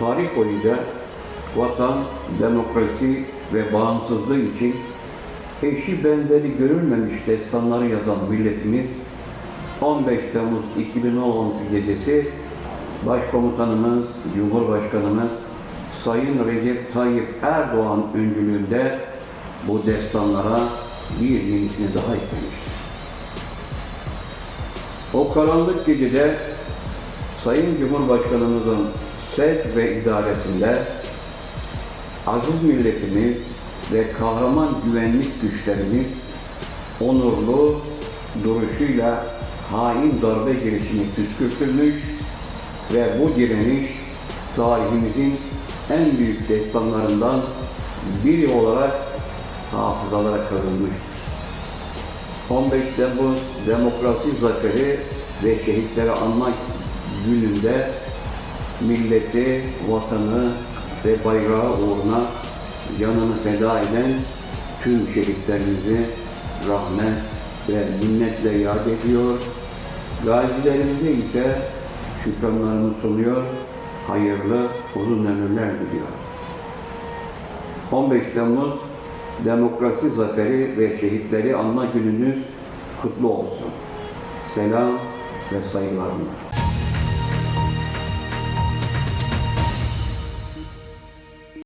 tarih boyunca vatan, demokrasi ve bağımsızlığı için eşi benzeri görülmemiş destanları yazan milletimiz 15 Temmuz 2016 gecesi Başkomutanımız, Cumhurbaşkanımız Sayın Recep Tayyip Erdoğan öncülüğünde bu destanlara bir yenisini daha eklemiştir. O karanlık gecede Sayın Cumhurbaşkanımızın sevk ve idaresinde aziz milletimiz ve kahraman güvenlik güçlerimiz onurlu duruşuyla hain darbe girişimi püskürtülmüş ve bu direniş tarihimizin en büyük destanlarından biri olarak hafızalara kazınmıştır. 15 Temmuz Demokrasi Zaferi ve Şehitleri Anmak gününde milleti, vatanı ve bayrağı uğruna canını feda eden tüm şehitlerimizi rahmet ve minnetle yad ediyor. Gazilerimize ise şükranlarını sunuyor, hayırlı uzun ömürler diliyor. 15 Temmuz Demokrasi Zaferi ve Şehitleri Anma Gününüz kutlu olsun. Selam ve saygılarımla.